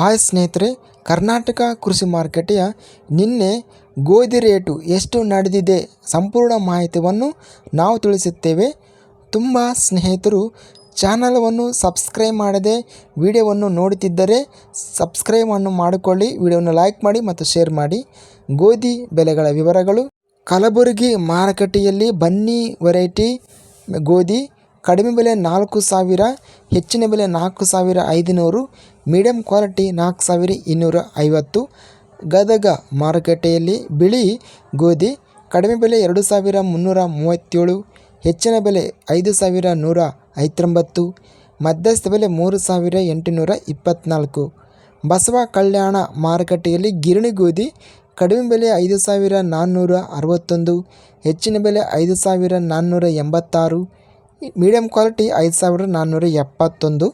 Hi ಸ್ನೇಹಿತರೆ, ಕರ್ನಾಟಕ ಕೃಷಿ ಮಾರುಕಟ್ಟೆಯ ನಿನ್ನೆ ಗೋಧಿ ರೇಟು ಎಷ್ಟು ನಡೆದಿದೆ ಸಂಪೂರ್ಣ ಮಾಹಿತಿಯನ್ನು ನಾವು ತಿಳಿಸುತ್ತೇವೆ. ತುಂಬ ಸ್ನೇಹಿತರು, ಚಾನಲವನ್ನು ಸಬ್ಸ್ಕ್ರೈಬ್ ಮಾಡದೆ ವಿಡಿಯೋವನ್ನು ನೋಡುತ್ತಿದ್ದರೆ ಸಬ್ಸ್ಕ್ರೈಬನ್ನು ಮಾಡಿಕೊಳ್ಳಿ, ವಿಡಿಯೋವನ್ನು ಲೈಕ್ ಮಾಡಿ ಮತ್ತು ಶೇರ್ ಮಾಡಿ. ಗೋಧಿ ಬೆಲೆಗಳ ವಿವರಗಳು. ಕಲಬುರಗಿ ಮಾರುಕಟ್ಟೆಯಲ್ಲಿ ಬನ್ನಿ ವೆರೈಟಿ ಗೋಧಿ ಕಡಿಮೆ ಬೆಲೆ ನಾಲ್ಕು ಸಾವಿರ, ಹೆಚ್ಚಿನ ಬೆಲೆ ನಾಲ್ಕು ಸಾವಿರ ಐದುನೂರು ಮೀಡಿಯಂ ಕ್ವಾಲಿಟಿ ನಾಲ್ಕು ಸಾವಿರ ಇನ್ನೂರ ಐವತ್ತು. ಗದಗ ಮಾರುಕಟ್ಟೆಯಲ್ಲಿ ಬಿಳಿ ಗೋಧಿ ಕಡಿಮೆ ಬೆಲೆ ಎರಡು ಸಾವಿರ ಮುನ್ನೂರ ಮೂವತ್ತೇಳು, ಹೆಚ್ಚಿನ ಬೆಲೆ ಐದು ಸಾವಿರ ನೂರ ಐವತ್ತೊಂಬತ್ತು, ಮಧ್ಯಸ್ಥ ಬೆಲೆ ಮೂರು ಸಾವಿರ ಎಂಟುನೂರ ಇಪ್ಪತ್ತ್ನಾಲ್ಕು ಬಸವ ಕಲ್ಯಾಣ ಮಾರುಕಟ್ಟೆಯಲ್ಲಿ ಗಿರಣಿ ಗೋಧಿ ಕಡಿಮೆ ಬೆಲೆ ಐದು ಸಾವಿರ ನಾನ್ನೂರ ಅರವತ್ತೊಂದು, ಹೆಚ್ಚಿನ ಬೆಲೆ ಐದು ಸಾವಿರ ನಾನ್ನೂರ ಎಂಬತ್ತಾರು ಮೀಡಿಯಮ್ ಕ್ವಾಲಿಟಿ ಐದು ಸಾವಿರ ನಾನ್ನೂರ ಎಪ್ಪತ್ತೊಂದು.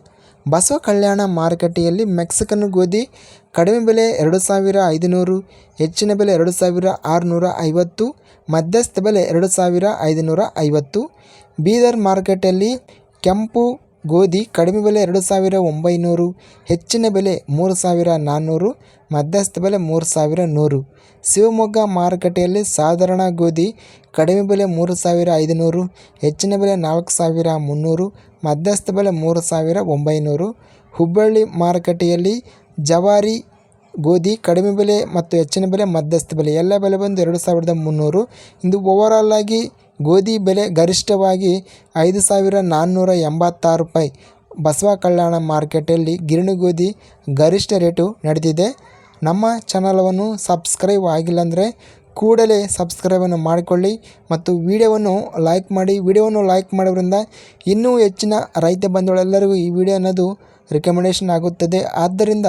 ಬಸವ ಕಲ್ಯಾಣ ಮಾರುಕಟ್ಟೆಯಲ್ಲಿ ಮೆಕ್ಸಿಕನ್ ಗೋಧಿ ಕಡಿಮೆ ಬೆಲೆ ಎರಡು ಸಾವಿರ ಐದುನೂರು, ಹೆಚ್ಚಿನ ಬೆಲೆ ಎರಡು ಸಾವಿರ ಆರುನೂರ ಐವತ್ತು ಮಧ್ಯಸ್ಥ ಬೆಲೆ ಎರಡು ಸಾವಿರ ಐದುನೂರ ಐವತ್ತು ಬೀದರ್ ಮಾರುಕಟ್ಟೆಯಲ್ಲಿ ಕೆಂಪು ಗೋಧಿ ಕಡಿಮೆ ಬೆಲೆ ಎರಡು ಸಾವಿರ ಒಂಬೈನೂರು, ಹೆಚ್ಚಿನ ಬೆಲೆ ಮೂರು ಸಾವಿರ ನಾನ್ನೂರು, ಮಧ್ಯಸ್ಥ ಬೆಲೆ ಮೂರು ಸಾವಿರ ನೂರು. ಶಿವಮೊಗ್ಗ ಮಾರುಕಟ್ಟೆಯಲ್ಲಿ ಸಾಧಾರಣ ಗೋಧಿ ಕಡಿಮೆ ಬೆಲೆ ಮೂರು ಸಾವಿರ ಐದುನೂರು, ಹೆಚ್ಚಿನ ಬೆಲೆ ನಾಲ್ಕು ಸಾವಿರ ಮುನ್ನೂರು, ಮಧ್ಯಸ್ಥ ಬೆಲೆ ಮೂರು ಸಾವಿರ ಒಂಬೈನೂರು. ಹುಬ್ಬಳ್ಳಿ ಮಾರುಕಟ್ಟೆಯಲ್ಲಿ ಜವಾರಿ ಗೋಧಿ, ಕಡಿಮೆ ಬೆಲೆ ಮತ್ತು ಹೆಚ್ಚಿನ ಬೆಲೆ, ಮಧ್ಯಸ್ಥ ಬೆಲೆ. ಎಲ್ಲ ಬೆಲೆ ಬಂದು ಎರಡು ಸಾವಿರದ ಮುನ್ನೂರು. ಇಂದು ಓವರಾಲ್ ಆಗಿ ಗೋಧಿ ಬೆಲೆ ಗರಿಷ್ಠವಾಗಿ ಐದು ಸಾವಿರ ನಾನ್ನೂರ ಎಂಬತ್ತಾರು ರೂಪಾಯಿ. ಬಸವ ಕಲ್ಯಾಣ ಮಾರ್ಕೆಟಲ್ಲಿ ಗಿರಣಿ ಗೋಧಿ ಗರಿಷ್ಠ ರೇಟು ನಡೆದಿದೆ. ನಮ್ಮ ಚಾನಲವನ್ನು ಸಬ್ಸ್ಕ್ರೈಬ್ ಆಗಿಲ್ಲ ಅಂದರೆ ಕೂಡಲೇ ಸಬ್ಸ್ಕ್ರೈಬನ್ನು ಮಾಡಿಕೊಳ್ಳಿ ಮತ್ತು ವಿಡಿಯೋವನ್ನು ಲೈಕ್ ಮಾಡಿ. ವಿಡಿಯೋವನ್ನು ಲೈಕ್ ಮಾಡೋದ್ರಿಂದ ಇನ್ನೂ ಹೆಚ್ಚಿನ ರೈತ ಬಂಧುಗಳೆಲ್ಲರಿಗೂ ಈ ವಿಡಿಯೋ ಅನ್ನೋದು ರಿಕಮೆಂಡೇಷನ್ ಆಗುತ್ತದೆ. ಆದ್ದರಿಂದ